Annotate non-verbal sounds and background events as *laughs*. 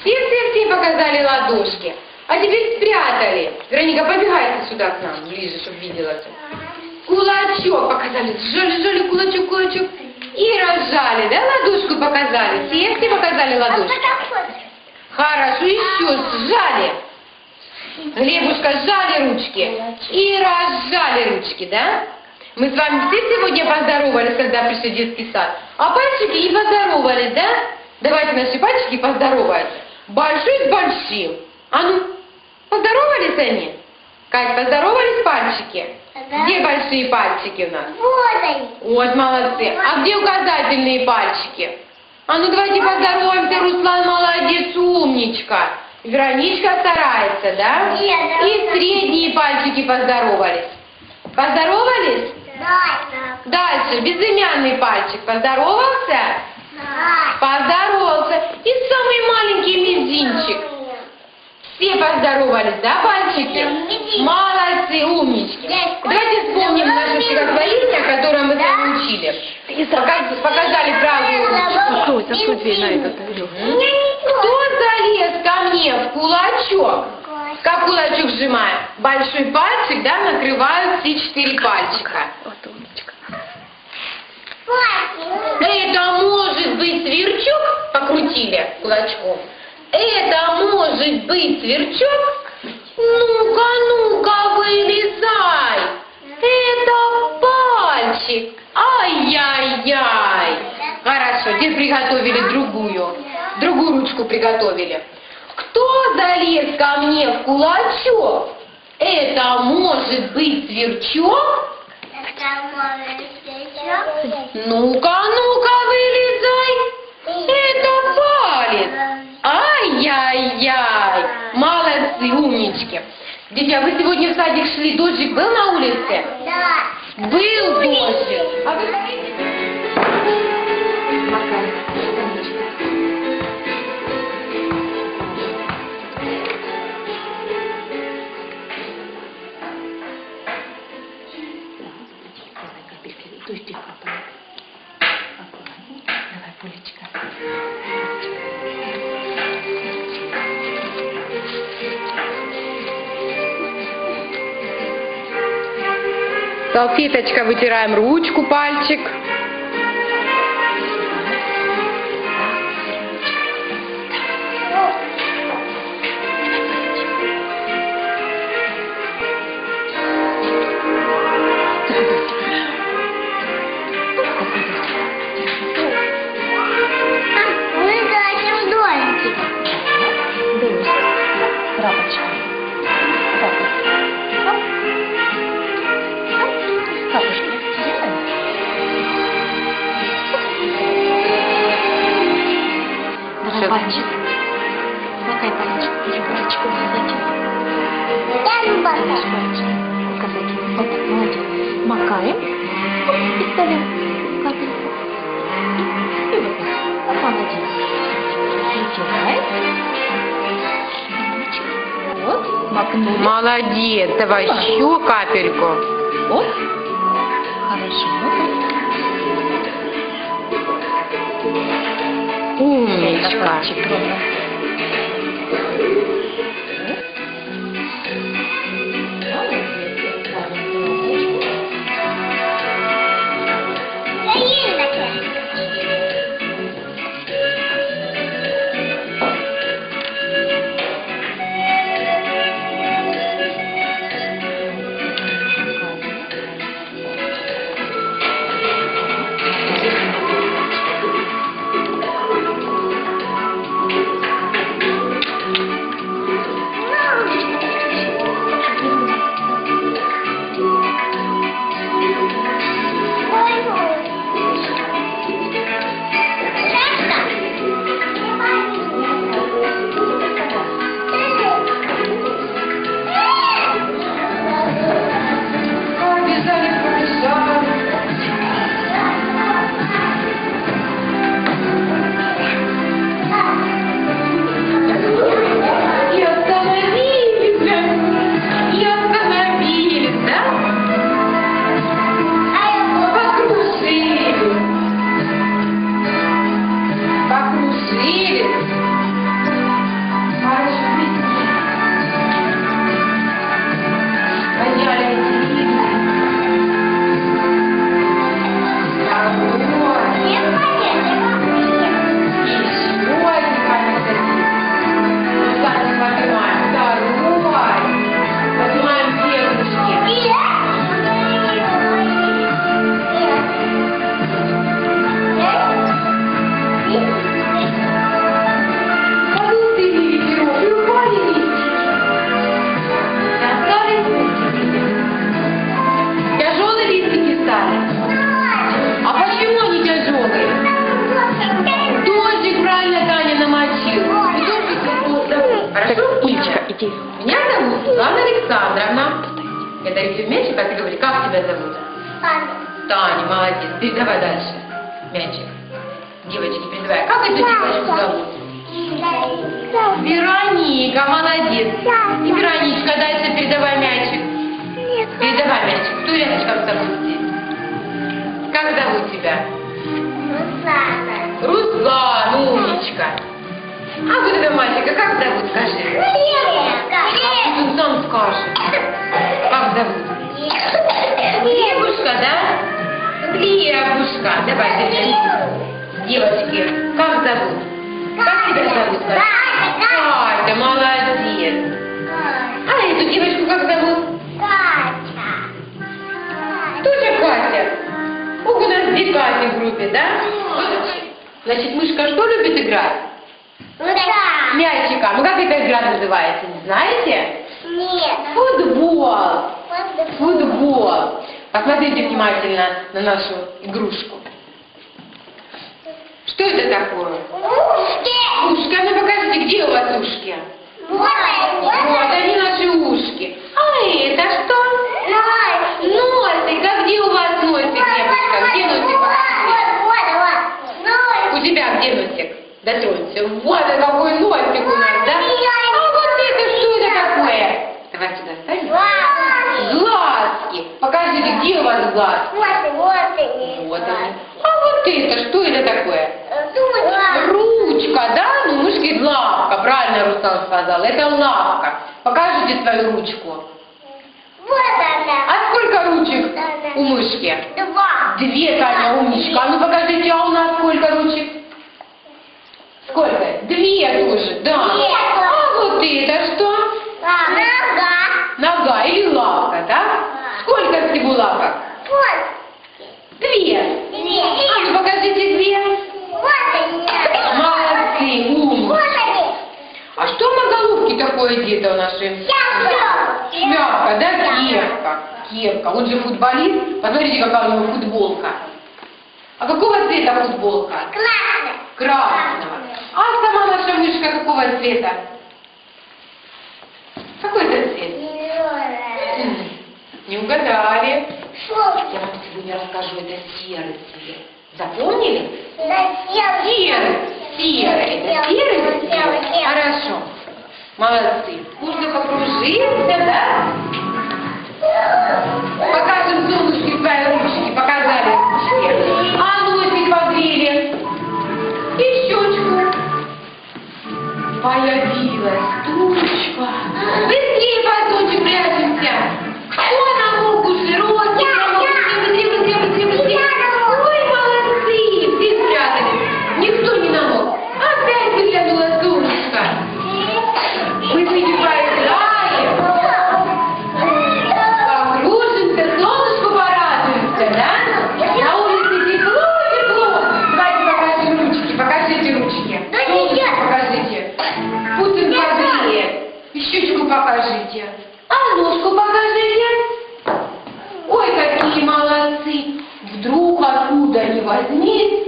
Все-все-все показали ладошки. А теперь спрятали. Вероника, побегайте сюда к нам, ближе, чтобы видела. Кулачок показали. Сжали, сжали, кулачок, кулачок. И разжали, да, ладошку показали. Все, показали ладошку. Хорошо, еще сжали. Глебушка, сжали ручки и разжали ручки, да? Мы с вами все сегодня поздоровались, когда пришли в детский сад. А пальчики не поздоровались, да? Давайте наши пальчики поздороваются. Большой с большим. А ну, поздоровались они? Кать, поздоровались пальчики? Да. Где большие пальчики у нас? Вот они. Вот, молодцы. А где указательные пальчики? А ну давайте поздороваемся, Руслан молодец, умничка. Вероничка старается, да? Нет, да. И средние пальчики поздоровались. Поздоровались? Да. Дальше, безымянный пальчик поздоровался? Да. Поздоровался. И самый маленький мизинчик. Все поздоровались, да, пальчики? Молодцы, умнички. Давайте вспомним наше стихотворение, которое мы с вами учили. Пока- Показали правую этот, Илюх. Кто залез ко мне в кулачок? Как кулачок сжимаем? Большой пальчик, да, накрывают все четыре пальчика. Вот умничка. Это может быть сверчок, покрутили кулачком. Это может быть сверчок. Ну-ка, ну-ка, вылезай. Это пальчик. Ай-яй-яй. Хорошо, теперь приготовили другую. Другую ручку приготовили. Кто залез ко мне в кулачок? Это может быть сверчок? Ну-ка, ну-ка, Молодцы, умнички. Дети, а вы сегодня в садик шли, дождик был на улице? Да. Был дождик. А вы капельки, дождик капает. Аккуратней. Давай, Полечка. Салфеточка, вытираем ручку, пальчик. Люблю. пальчик. Указатель. Вот так, молодец. Макаем. И ставим капельку. И, и вот так. Молодец. Вытираем. Вот. Макнули. Молодец, давай еще капельку. Вот. Хорошо. Умничка. Пальчик Хорошо? Улечка, иди. Меня зовут Светлана Александровна. Это рисует мячик, как ты говоришь. Как тебя зовут? Таня, молодец. Передавай дальше. Мячик. Девочки, передавай. Как эту девочку зовут? Вероника, молодец. И Вероничка, дальше передавай мячик. Передавай мячик. Кто рядышком с тобой сидит? Как зовут тебя? Руслан, умничка. А вот этого мальчика как зовут, скажи? А он сам скажет. Как зовут? Глебушка, да? Глебушка. Давай, держи. Девочки, как зовут? Как тебя зовут? скажи? Катя, молодец. А эту девочку как зовут? Тоже Катя. Ох, у нас две Кати в группе, да? Значит, мышка что любит играть? Мячиком. Ну как эта игра называется, не знаете? Нет. Футбол. Футбол. Посмотрите внимательно на нашу игрушку. Что это такое? Ушки. А ну покажите, где у вас ушки? Вот они ушки. А это что? Носик. А где у вас носик, девушка? Где носик? У тебя где носик? Дотронься. Вот он какой носик у нас, да? А вот это что это такое? Давай сюда ставим. Глазки. Покажите, где у вас глазки? Вот они. А вот это, что это такое? Ручка, да? Ну, мышки лапка, правильно Руслан сказал. Это лапка. Покажите свою ручку. А сколько ручек у мышки? Две, Таня, умничка. А ну покажите, а у нас сколько ручек? Сколько? Две тоже, да. Две. А вот это что? Нога или лапка, да? Сколько всего лапок? Две. А ну покажите две. Молодцы, умнички. А что на головке такое одето у нашей? Шляпка, да? Кепка. Кепка. Он же футболист. Посмотрите, какая у него футболка. А какого цвета футболка? Красного. Мышка какого цвета? Какой это цвет? Не угадали. Я вам сегодня расскажу, это серый цвет. Запомнили? Серый. Серый. Это серый цвет? Хорошо. Молодцы. Можно покружиться, да? *laughs* Покажем солнышки свои ручки. Появилась тучка. wollten nie